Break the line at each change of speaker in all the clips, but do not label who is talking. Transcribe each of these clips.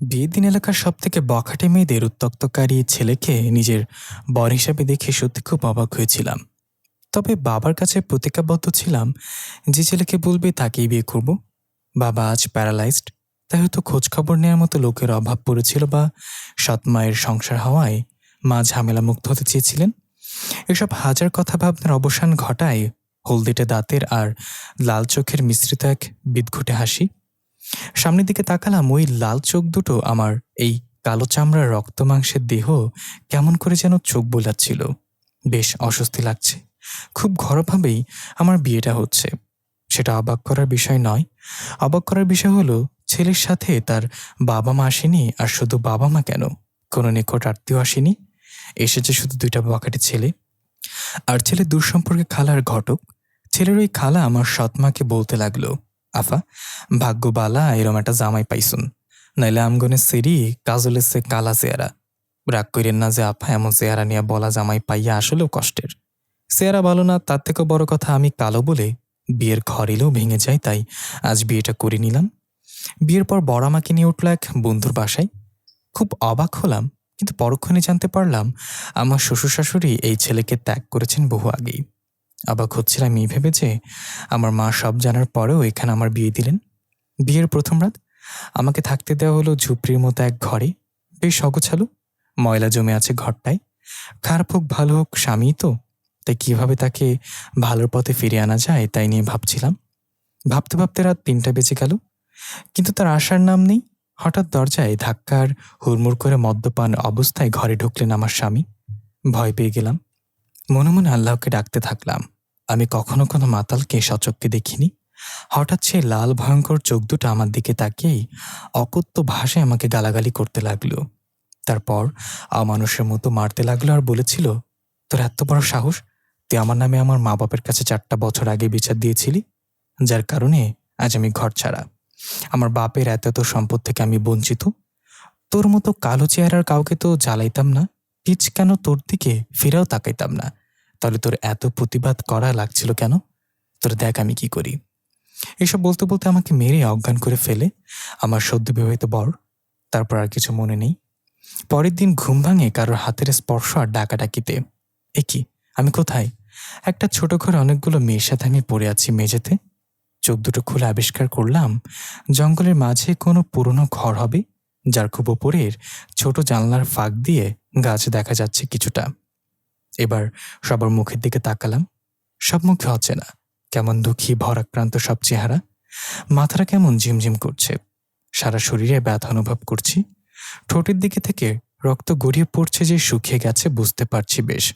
বিয়ের দিন এলাকার সব থেকে বখাটে মেয়েদের উত্তক্তকারী ছেলেকে নিজের বর হিসাবে দেখে সত্যি খুব অবাক হয়েছিলাম। তবে বাবার কাছে প্রতিজ্ঞাবদ্ধ ছিলাম যে ছেলেকে বলবে, তাকেই বিয়ে করব। বাবা আজ প্যারালাইজড। তাই হয়তো খোঁজখবর নেওয়ার মতো লোকের অভাব পড়েছিল বা সৎ মায়ের সংসার হওয়ায় মা ঝামেলা মুক্ত হতে চেয়েছিলেন। এসব হাজার কথা ভাবনার অবসান ঘটায় হলদেটে দাঁতের আর লাল চোখের মিশ্রিত এক বিদঘুটে হাসি। সামনের দিকে তাকালাম, ওই লাল চোখ দুটো আমার, এই কালো চামড়ার রক্ত মাংসের দেহ কেমন করে যেন চোখ বোলাচ্ছিল। বেশ অস্বস্তি লাগছে। খুব ঘরোভাবেই আমার বিয়েটা হচ্ছে। সেটা অবাক করার বিষয় নয়। অবাক করার বিষয় হলো, ছেলের সাথে তার বাবা মা আসেনি আর শুধু বাবা মা কেন? কোনো নিকট আত্মীয় আসেনি? এসেছে শুধু দুইটা বকাটে ছেলে। আর ছেলে দূর সম্পর্কে খালার ঘটক। ছেলের ওই খালা আমার সৎমাকে বলতে লাগল। আফা, ভাগ্য বালা, এরম একটা জামাই পাইছুন। নাইলে আমগনে সেরি কাজলে সে কালা চেয়ারা রাগ করেন না যে আফা, এমন চেহারা নিয়ে বলা জামাই পাইয়া আসলেও কষ্টের। চেহারা ভালো না, তার থেকেও বড় কথা আমি কালো বলে বিয়ের ঘর এলেও ভেঙে যায়, তাই আজ বিয়েটা করে নিলাম। বিয়ের পর বড় আমাকে নিয়ে উঠল এক বন্ধুর বাসায়। খুব অবাক হলাম, কিন্তু পরক্ষণে জানতে পারলাম, আমার শ্বশুর শাশুড়ি এই ছেলেকে ত্যাগ করেছেন বহু আগেই। অবাক হচ্ছিলাম এই ভেবে যে আমার মা সব জানার পরেও এখানে আমার বিয়ে দিলেন। বিয়ের প্রথম রাত আমাকে থাকতে দেওয়া হলো ঝুপড়ির মতো এক ঘরে। বেশ অগোছালো, ময়লা জমে আছে ঘরটায়। খারাপ হোক, ভালো হোক স্বামী তো। তাই কীভাবে তাকে ভালোর পথে ফিরিয়ে আনা যায় তাই নিয়ে ভাবছিলাম। ভাবতে ভাবতে রাত তিনটা বেজে গেল। কিন্তু তার আসার নাম নেই। হঠাৎ দরজায় ধাক্কার হুড়মুড় করে মদ্যপান অবস্থায় ঘরে ঢুকলেন আমার স্বামী। ভয় পেয়ে গেলাম। মনে মনে আল্লাহকে ডাকতে থাকলাম। আমি কখনো কোনো মাতালকে সচককে দেখিনি। হঠাৎ সে লাল ভয়ঙ্কর চোখ দুটো আমার দিকে তাকিয়েই অকথ্য ভাষায় আমাকে গালাগালি করতে লাগল। তারপর অমানুষের মতো মারতে লাগল আর বলেছিল, তোর এত বড় সাহস? তুই আমার নামে আমার মা বাপের কাছে চারটা বছর আগে বিচার দিয়েছিলি? যার কারণে আজ আমি ঘর ছাড়া। আমার বাপের এত এত সম্পদ থেকে আমি বঞ্চিত। তোর মতো কালো চেহারার কাউকে তো জ্বালাইতাম না। পিচ কেন তোর দিকে ফিরেও তাকাইতাম না। তাহলে তোর এত প্রতিবাদ করা লাগছিল কেন? তোর দেখ আমি কি করি। এসব বলতে বলতে আমাকে মেরে অজ্ঞান করে ফেলে। আমার সদ্য বিবাহিত বর, তারপর আর কিছু মনে নেই। পরের দিন ঘুম ভাঙে কারোর হাতের স্পর্শ আর ডাকাডাকিতে। এ কি? আমি কোথায়? একটা ছোট ঘরে অনেকগুলো মেয়ের সাথে আমি পড়ে আছি মেঝেতে। চোখ দুটো খুলে আবিষ্কার করলাম, জঙ্গলের মাঝে কোনো পুরনো ঘর হবে, যার খুব ওপরের ছোট জানলার ফাঁক দিয়ে গাছ দেখা যাচ্ছে কিছুটা। এবার সবার মুখের দিকে তাকালাম। সব মুখে হচ্ছে না কেমন দুঃখী, ভরাক্রান্ত সব চেহারা। মাথাটা কেমন ঝিমঝিম করছে। সারা শরীরে ব্যথা অনুভব করছি। ঠোঁটের দিকে থেকে রক্ত গড়িয়ে পড়ছে যে শুকিয়ে গেছে বুঝতে পারছি বেশ।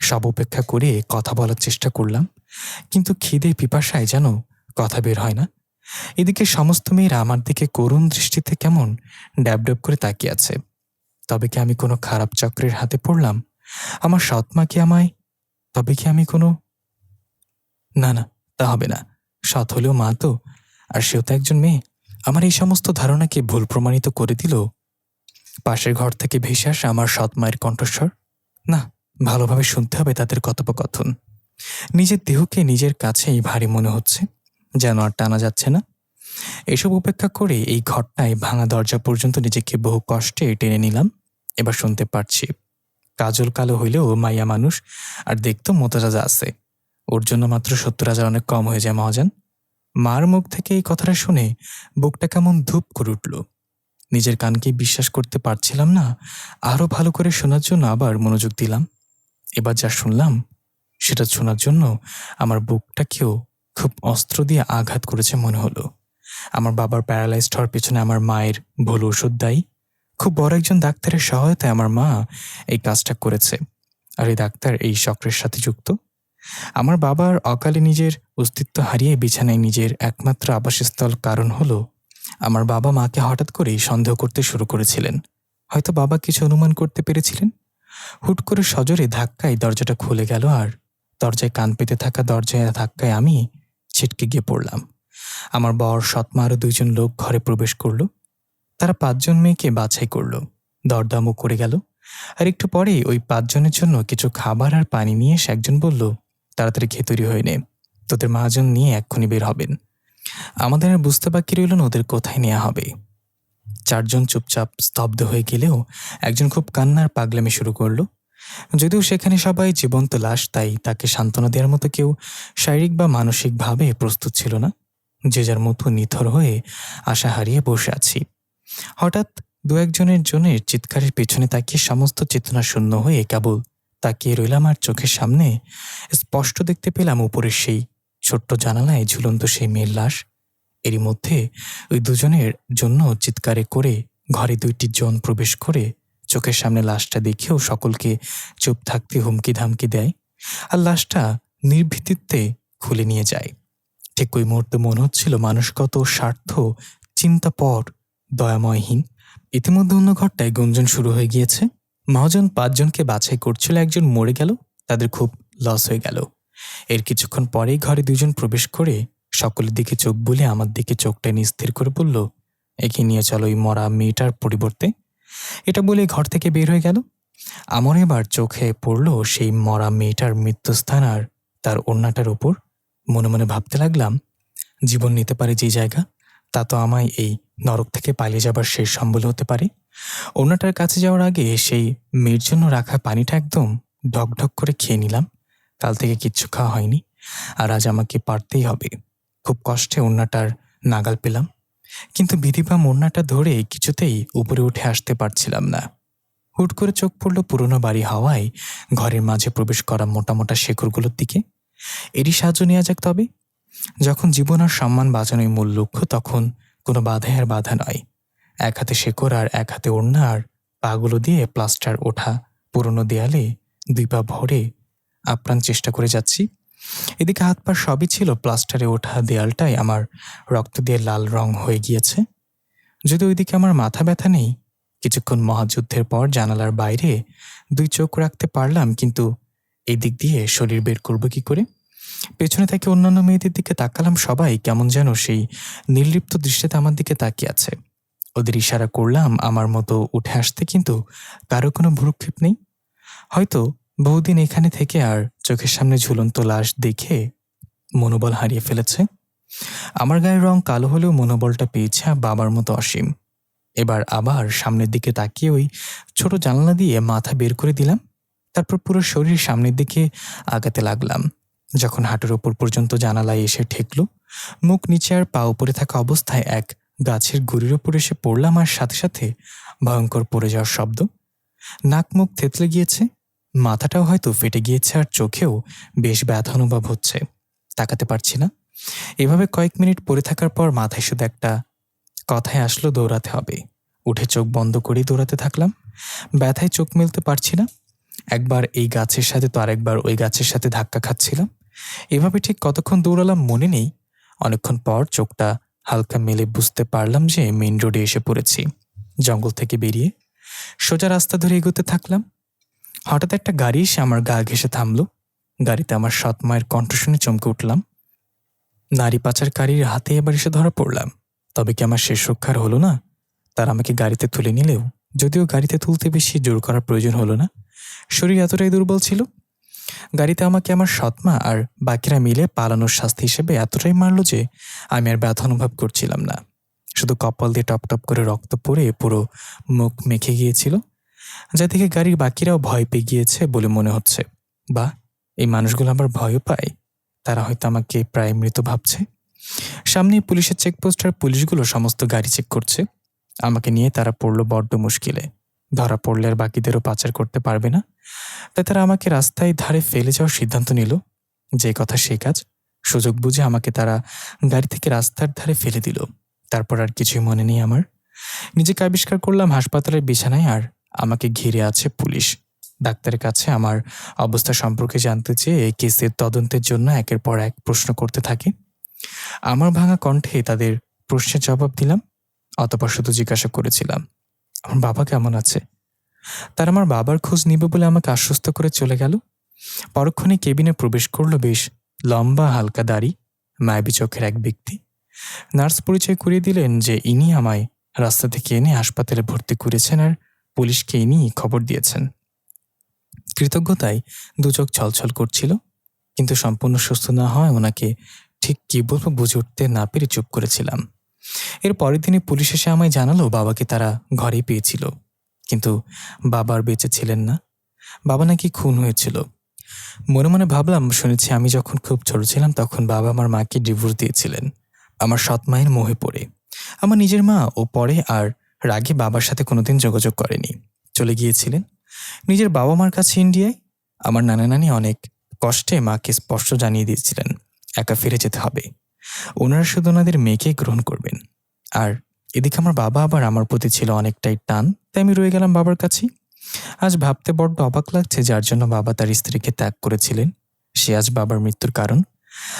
সব উপেক্ষা করে কথা বলার চেষ্টা করলাম, কিন্তু খিদে পিপাসায় যেন কথা বের হয় না। এদিকে সমস্ত মেয়েরা আমার দিকে করুণ দৃষ্টিতে কেমন ড্যাব ড্যাব করে তাকিয়ে আছে। তবে কি আমি কোনো খারাপ চক্রের হাতে পড়লাম? আমার সৎমা কি আমায়? তবে কি আমি কোনো? না না, তা হবে না। সৎ হলেও মা তো, আর সেও তো একজন মেয়ে। আমার এই সমস্ত ধারণাকে ভুল প্রমাণিত করে দিল। পাশের ঘর থেকে ভেসে আসা আমার সৎ মায়ের কণ্ঠস্বর। না, ভালোভাবে শুনতে হবে তাদের কথোপকথন। নিজের দেহকে নিজের কাছেই ভারী মনে হচ্ছে, যেন আর টানা যাচ্ছে না। এসব উপেক্ষা করে এই ঘরটায় ভাঙা দরজা পর্যন্ত নিজেকে বহু কষ্টে টেনে নিলাম। এবার শুনতে পারছি কাজল কালো হইলেও মাইয়া মানুষ, আর দেখতো মোতাজাজা আছে। ওর জন্য মাত্র সত্তর হাজার অনেক কম হয়ে যায়, মহাজান। মার মুখ থেকে এই কথাটা শুনে বুকটা কেমন ধূপ করে উঠল। নিজের কানকে বিশ্বাস করতে পারছিলাম না আরও ভালো করে শোনার জন্য আবার মনোযোগ দিলাম। এবার যা শুনলাম, সেটা শোনার জন্য আমার বুকটাকেও খুব অস্ত্র দিয়ে আঘাত করেছে মনে হলো। আমার বাবার প্যারালাইজড হওয়ার পেছনে আমার মায়ের ভুল ওষুধ দায়ী। খুব বড় একজন ডাক্তারের সহায়তায় আমার মা এই কাজটা করেছে। আর এই ডাক্তার এই চক্রের সাথে যুক্ত। আমার বাবার অকালে নিজের অস্তিত্ব হারিয়ে বিছানায় নিজের একমাত্র আবাসস্থল কারণ হলো, আমার বাবা মাকে হঠাৎ করেই সন্দেহ করতে শুরু করেছিলেন। হয়তো বাবা কিছু অনুমান করতে পেরেছিলেন। হুট করে সজোরে ধাক্কায় দরজাটা খুলে গেল আর দরজায় কান পেতে থাকা দরজায় ধাক্কায় আমি ছিটকে গিয়ে পড়লাম। আমার বর সৎমা আরও দুইজন লোক ঘরে প্রবেশ করল। তারা পাঁচজন মেয়েকে বাছাই করল। দরদামও করে গেল। আর একটু পরেই ওই পাঁচজনের জন্য কিছু খাবার আর পানি নিয়ে এসে একজন বলল, তাড়াতাড়ি খেয়ে তৈরি হয়ে নে। তোদের মহাজন নিয়ে এক্ষুনি বের হবেন। আমাদের আর বুঝতে বাকি রইল না, ওদের কোথায় নেওয়া হবে? চারজন চুপচাপ স্তব্ধ হয়ে গেলেও একজন খুব কান্নার পাগলামি শুরু করল। যদিও সেখানে সবাই জীবন্ত লাশ, তাই তাকে সান্ত্বনা দেওয়ার মতো কেউ শারীরিক বা মানসিকভাবে প্রস্তুত ছিল না। যে যার মতো নিথর হয়ে আশা হারিয়ে বসে আছি। হঠাৎ দু একজনের জনের চিৎকারের পেছনে তাকিয়ে সমস্ত চেতনা শূন্য হয়ে কেবল তাকিয়ে রইলাম আর চোখের সামনে। স্পষ্ট দেখতে পেলাম উপরের সেই ছোট্ট জানালায় ঝুলন্ত সেই মেয়ের লাশ। এরই মধ্যে ওই দুজনের জন্য চিৎকারে করে ঘরে দুইটি জন প্রবেশ করে চোখের সামনে লাশটা দেখেও সকলকে চুপ থাকতে হুমকি ধামকি দেয় আর লাশটা নির্ভীতিতে খুলে নিয়ে যায়। ঠিক ওই মুহূর্তে মনে হচ্ছিল মানুষ কত স্বার্থ চিন্তাপর দয়াময়হীন। ইতিমধ্যে অন্য ঘরটায় গুঞ্জন শুরু হয়ে গিয়েছে। মহাজন পাঁচজনকে বাছাই করছিল, একজন মরে গেল, তাদের খুব লস হয়ে গেল। এর কিছুক্ষণ পরেই ঘরে দুজন প্রবেশ করে সকলের দিকে চোখ বুলে আমার দিকে চোখটা নিস্থির করে বলল, একে নিয়ে চলো ওই মরা মেয়েটার পরিবর্তে। এটা বলে ঘর থেকে বের হয়ে গেল। আমার এবার চোখে পড়ল সেই মরা মেয়েটার মৃত্যুস্থান আর তার ওড়নাটার ওপর মনে মনে ভাবতে লাগলাম, জীবন নিতে পারে যে জায়গা, তা তো আমায় এই নরক থেকে পালিয়ে যাবার শেষ সম্বল হতে পারে। ওনাটার কাছে যাওয়ার আগে সেই মেয়ের জন্য রাখা পানিটা একদম ঢক ঢক করে খেয়ে নিলাম। কাল থেকে কিচ্ছু খাওয়া হয়নি। আর আজ আমাকে পারতেই হবে। খুব কষ্টে ওড়নাটার নাগাল পেলাম। কিন্তু বিধিবা ওড়নাটা ধরে কিছুতেই উপরে উঠে আসতে পারছিলাম না। হুট করে চোখ পড়ল পুরনো বাড়ি হাওয়ায় ঘরের মাঝে প্রবেশ করা মোটা মোটা শেকড়গুলোর দিকে। এরই সাহায্য নেওয়া যাক তবে। যখন জীবন আর সম্মান বাঁচানোই মূল লক্ষ্য, তখন কোনো বাধাই আর বাধা নয়। এক হাতে শেকড় আর এক হাতে ওড়না আর পাগুলো দিয়ে প্লাস্টার ওঠা, পুরনো দেয়ালে দুই পা ভরে আপ্রাণ চেষ্টা করে যাচ্ছি। এদিকে হাত পা সবই ছিল প্লাস্টারে ওঠা দেয়ালটাই আমার রক্ত দিয়ে লাল রং হয়ে গিয়েছে। যদি ওইদিকে আমার মাথা ব্যথা নেই, কিছুক্ষণ মহাযুদ্ধের পর জানালার বাইরে দুই চোখ রাখতে পারলাম, কিন্তু এই দিক দিয়ে শরীর বের করব কি করে? পেছনে থেকে অন্যান্য মেয়েদের দিকে তাকালাম সবাই কেমন যেন সেই নির্লিপ্ত দৃষ্টিতে আমার দিকে তাকিয়ে আছে। ওদের ইশারা করলাম আমার মতো উঠে আসতে কিন্তু কারও কোনো ভ্রুক্ষেপ নেই। হয়তো বহুদিন এখানে থেকে আর চোখের সামনে ঝুলন্ত লাশ দেখে মনোবল হারিয়ে ফেলেছে। আমার গায়ের রং কালো হলেও মনোবলটা পেয়েছে বাবার মতো অসীম। এবার আবার সামনের দিকে তাকিয়ে ওই ছোট জানলা দিয়ে মাথা বের করে দিলাম। তারপর পুরো শরীর সামনের দিকে আগাতে লাগলাম। যখন হাঁটুর ওপর পর্যন্ত জানালায় এসে ঠেকল, মুখ নিচে আর পা উপরে থাকা অবস্থায় এক গাছের গুড়ির ওপর এসে পড়লাম আর সাথে সাথে ভয়ঙ্কর পড়ে যাওয়ার শব্দ। নাক মুখ থেতলে গিয়েছে, মাথাটাও হয়তো ফেটে গিয়েছে আর চোখেও বেশ ব্যথা অনুভব হচ্ছে। তাকাতে পারছি না। এভাবে কয়েক মিনিট পড়ে থাকার পর মাথায় শুধু একটা কথায় আসলো, দৌড়াতে হবে। উঠে চোখ বন্ধ করেই দৌড়াতে থাকলাম। ব্যথায় চোখ মেলতে পারছি না। একবার এই গাছের সাথে তো আরেকবার ওই গাছের সাথে ধাক্কা খাচ্ছিলাম। এভাবে ঠিক কতক্ষণ দৌড়ালাম মনে নেই। অনেকক্ষণ পর চোখটা হালকা মেলে বুঝতে পারলাম যে মেইন রোডে এসে পড়েছি। জঙ্গল থেকে বেরিয়ে সোজা রাস্তা ধরে এগোতে থাকলাম। হঠাৎ একটা গাড়ি এসে আমার গা ঘেসে থামলো। গাড়িতে আমার সৎ মায়ের কণ্ঠ শুনে চমকে উঠলাম। নারী পাচারকারীর হাতে এবার এসে ধরা পড়লাম। তবে কি আমার শেষ রক্ষার হলো না? তার আমাকে গাড়িতে তুলে নিলেও, যদিও গাড়িতে তুলতে বেশি জোর করার প্রয়োজন হলো না। শরীর এতটাই দুর্বল ছিল গাড়িতে আমাকে আমার সৎমা আর বাকিরা মিলে পালানোর শাস্তি হিসেবে এতটাই মারল যে আমি আর ব্যথা অনুভব করছিলাম না। শুধু কপাল দিয়ে টপ টপ করে রক্ত পড়ে পুরো মুখ মেখে গিয়েছিল। যা থেকে গাড়ির বাকিরাও ভয় পেয়ে গিয়েছে বলে মনে হচ্ছে। বা, এই মানুষগুলো আমার ভয়ও পায়। তারা হয়তো আমাকে প্রায় মৃত ভাবছে। সামনে পুলিশের চেকপোস্ট আর পুলিশগুলো সমস্ত গাড়ি চেক করছে। আমাকে নিয়ে তারা পড়ল বড্ড মুশকিলে। ধরা পড়লে আর বাকিদেরও পাচার করতে পারবে না। তাই তারা আমাকে রাস্তায় ধারে ফেলে যাওয়ার সিদ্ধান্ত নিল। যে কথা সেই কাজ। সুযোগ বুঝে আমাকে তারা গাড়ি থেকে রাস্তার ধারে ফেলে দিল। তারপর আর কিছুই মনে নেই আমার। নিজেকে আবিষ্কার করলাম হাসপাতালের বিছানায় আর আমাকে ঘিরে আছে পুলিশ। ডাক্তারের কাছে আমার অবস্থা সম্পর্কে জানতে চেয়ে এই কেসের তদন্তের জন্য একের পর এক প্রশ্ন করতে থাকে। আমার ভাঙা কণ্ঠে তাদের প্রশ্নের জবাব দিলাম, অতপর শুধু জিজ্ঞাসা করেছিলাম আমার বাবা কেমন আছে? তার আমার বাবার খোঁজ নিবে বলে আমাকে আশ্বস্ত করে চলে গেল। পরক্ষণে কেবিনে প্রবেশ করল বেশ লম্বা, হালকা দাড়ি, মায়াবী চোখের এক ব্যক্তি। নার্স পরিচয় করিয়ে দিলেন যে ইনি আমায় রাস্তা থেকে এনে হাসপাতালে ভর্তি করেছেন আর পুলিশকে ইনি খবর দিয়েছেন। কৃতজ্ঞতায় দু চোখ ছলছল করছিল, কিন্তু সম্পূর্ণ সুস্থ না হয় ওনাকে ঠিক কি বলব বুঝে উঠতে না পেরে চুপ করেছিলাম। এর পরের দিনে পুলিশ এসে আমায় জানালো বাবাকে তারা ঘরেই পেয়েছিল। কিন্তু বাবার বেঁচে ছিলেন না। বাবা নাকি খুন হয়েছিল। মনে মনে ভাবলাম, শুনেছি আমি যখন খুব ছোট ছিলাম তখন বাবা আমার মাকে ডিভোর্স দিয়েছিলেন। আমার সৎ মায়ের মোহে পড়ে। আমার নিজের মা ও পরে আর রাগে বাবার সাথে কোনোদিন যোগাযোগ করেনি। চলে গিয়েছিলেন। নিজের বাবা মার কাছে ইন্ডিয়ায়। আমার নানা নানি অনেক কষ্টে মাকে স্পষ্ট জানিয়ে দিয়েছিলেন, একা ফিরে যেতে হবে। ওনারা শুধু ওনাদের মেয়েকে গ্রহণ করবেন। আর এদিকে আমার বাবা আবার আমার প্রতি ছিল অনেকটাই টান, তাই আমি রয়ে গেলাম বাবার কাছেই। আজ ভাবতে বড্ড অবাক লাগছে যার জন্য বাবা তার স্ত্রীকে ত্যাগ করেছিলেন। সে আজ বাবার মৃত্যুর কারণ।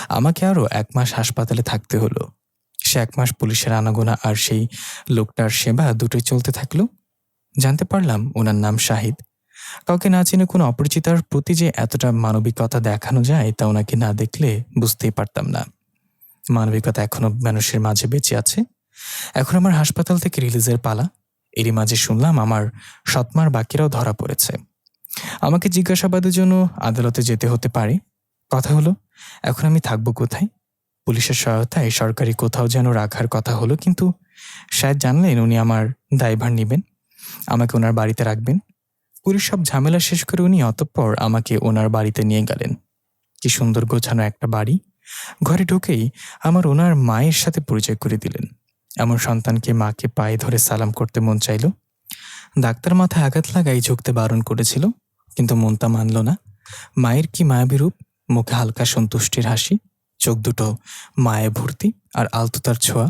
আমাকে আরও এক মাস হাসপাতালে থাকতে হলো। সে এক মাস পুলিশের আনাগোনা আর সেই লোকটার সেবা দুটোই চলতে থাকল। জানতে পারলাম ওনার নাম শাহিদ। কাউকে না চিনে কোনো অপরিচিতার প্রতি যে এতটা মানবিকতা দেখানো যায় তা ওনাকে না দেখলে বুঝতেই পারতাম না। মানবিকতা এখনও মানুষের মাঝে বেঁচে আছে। এখন আমার হাসপাতাল থেকে রিলিজের পালা। এরই মাঝে শুনলাম আমার সৎমার বাকিরাও ধরা পড়েছে। আমাকে জিজ্ঞাসাবাদের জন্য আদালতে যেতে হতে পারে। কথা হলো, এখন আমি থাকব কোথায়? পুলিশের সহায়তায় সরকারি কোথাও যেন রাখার কথা হলো, কিন্তু শায়দ জানলেন উনি আমার দায়ভার নেবেন। আমাকে ওনার বাড়িতে রাখবেন। পুলিশ সব ঝামেলা শেষ করে উনি অতঃপর আমাকে ওনার বাড়িতে নিয়ে গেলেন। কি সুন্দর গোছানো একটা বাড়ি। ঘরে ঢুকেই আমার ওনার মায়ের সাথে পরিচয় করে দিলেন। এমন সন্তানকে মাকে পায়ে ধরে সালাম করতে মন চাইল। ডাক্তার মাথায় আঘাত লাগাই ঝুঁকতে বারণ করেছিল, কিন্তু মনটা মানল না। মায়ের কি মায়াবী রূপ? মুখে হালকা সন্তুষ্টির হাসি, চোখ দুটো মায়ে ভর্তি আর আলতোতার ছোঁয়া।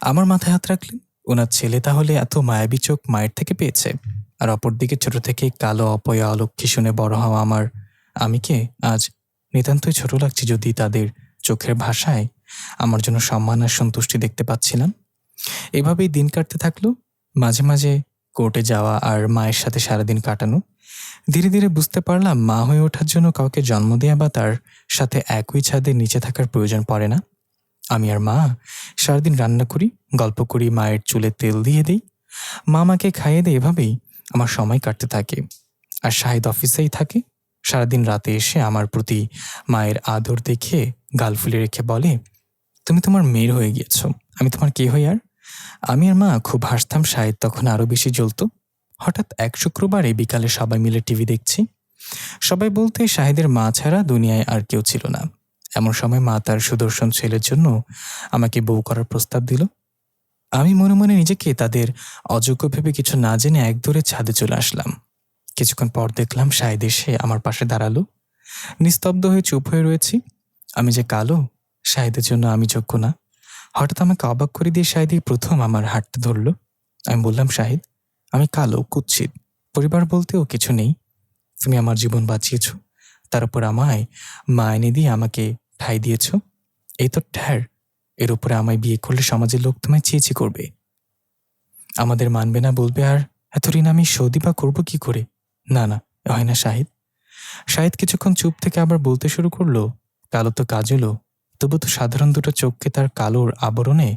আমার মাথায় হাত রাখলেন, ওনার ছেলে তাহলে এত মায়াবী চোখ মায়ের থেকে পেয়েছে? আর অপরদিকে ছোট থেকে কালো অপয়া অলক্ষী শুনে বড় হওয়া আমার আমিকে আজ নিতান্তই ছোট লাগছে যদি তাদের চোখের ভাষায় আমার জন্য সম্মান আর সন্তুষ্টি দেখতে পাচ্ছিলাম। এভাবেই দিন কাটতে থাকল, মাঝে মাঝে কোর্টে যাওয়া আর মায়ের সাথে সারাদিন কাটানো। ধীরে ধীরে বুঝতে পারলাম, মা হয়ে ওঠার জন্য কাউকে জন্ম দেওয়া বা তার সাথে একই ছাদের নিচে থাকার প্রয়োজন পড়ে না। আমি আর মা সারাদিন রান্না করি, গল্প করি, মায়ের চুলে তেল দিয়ে দিই। মা আমাকে খাইয়ে দেয় এভাবেই আমার সময় কাটতে থাকে। আর শাহিদ অফিসেই থাকে। সারাদিন রাতে এসে আমার প্রতি মায়ের আদর দেখে গাল ফুলে রেখে বলে, তুমি তোমার মেয়ের হয়ে গিয়েছ। আমি তোমার কে হই আর? আমি আর মা খুব হাসতাম শাহেদ তখন আরও বেশি জ্বলতো। হঠাৎ এক শুক্রবারে বিকালে সবাই মিলে টিভি দেখছি। সবাই বলতে, শাহেদের মা ছাড়া দুনিয়ায় আর কেউ ছিল না। এমন সময় মা তার সুদর্শন ছেলের জন্য আমাকে বউ করার প্রস্তাব দিল। আমি মনে মনে নিজেকে তাদের অযোগ্য ভেবে কিছু না জেনে এক দৌড়ে ছাদে চলে আসলাম। কিছুক্ষণ পর দেখলাম শাহেদ এসে আমার পাশে দাঁড়াল। নিস্তব্ধ হয়ে চুপ হয়ে রয়েছি। আমি যে কালো শাহেদের জন্য আমি যোগ্য না। হঠাৎ আমাকে অবাক করে দিয়ে শাহেদই প্রথম আমার হাঁটতে ধরলো। আমি বললাম শাহিদ আমি কালো, কুৎসিত। পরিবার বলতেও কিছু নেই। তুমি আমার জীবন বাঁচিয়েছ। তার উপর আমায় মা এনে দিয়ে আমাকে ঠাই দিয়েছ। এই তো ঠ্যার। এর উপরে আমায় বিয়ে করলে সমাজের লোক তোমায় চেয়েছি করবে। আমাদের মানবে না বলবে আর এত ঋণ আমি সৌদি বা করব কি করে? না না, হয় না, শাহিদ। শাহিদ কিছুক্ষণ চুপ থেকে আবার বলতে শুরু করল, কালো তো কাজলও, তবু তো সাধারণ দুটো চোখকে তার কালোর আবরণে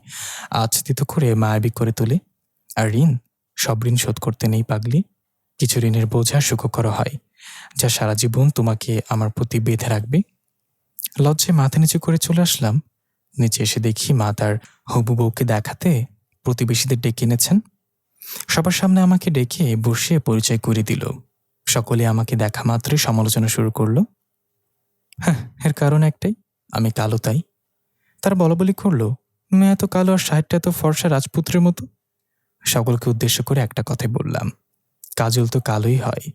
আচ্ছাদিত করে মায়াবী করে তোলে। আর ঋণ, সব ঋণ শোধ করতে নেই পাগলি। কিছু ঋণের বোঝা সুখকর হয়, যা সারা জীবন তোমাকে আমার প্রতি বেঁধে রাখবে। লজ্জে মাথা নিচু করে চলে আসলাম। নিচে এসে দেখি মা তার হবু বউকে দেখাতে প্রতিবেশীদের ডেকে এনেছেন। সবার সামনে আমাকে ডেকে বসিয়ে পরিচয় করে দিল। সকলে আমাকে দেখা মাত্রই সমালোচনা শুরু করল। হ্যাঁ এর কারণ একটাই, আমি কালো তাই। তার বলাবলি করল, মেয়ে এত কালো আর সাহেবটা এত ফর্সা রাজপুত্রের মতো? সকলকে উদ্দেশ্য করে একটা কথাই বললাম, কাজল তো কালোই হয়।